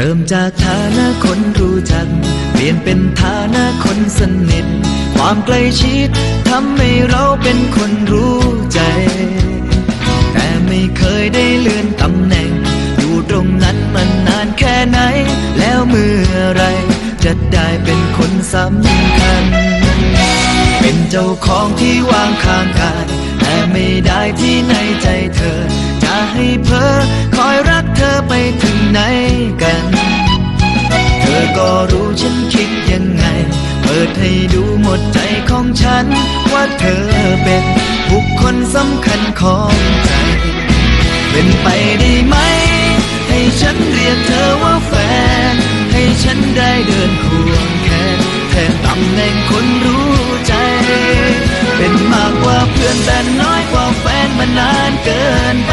เริ่มจากฐานะคนรู้จัก เปลี่ยนเป็นฐานะคนสนิท ความใกล้ชิดทำให้เราเป็นคนรู้ใจ แต่ไม่เคยได้เลื่อนตำแหน่ง อยู่ตรงนั้นมานานแค่ไหน แล้วเมื่อไรจะได้เป็นคนสำคัญ เป็นเจ้าของที่วางข้างกายแต่ไม่ได้ที่ในใจเธอ จะให้เพ้อ รู้ฉันคิดยังไง เปิดให้ดูหมดใจของฉัน ว่าเธอเป็นบุคคลสำคัญของใจ เป็นไปได้ไหม ให้ฉันเรียกเธอว่าแฟน ให้ฉันได้เดินควงแขนแทนตำแหน่งคนรู้ใจ เป็นมากกว่าเพื่อนแต่น้อยกว่าแฟนมานานเกินไป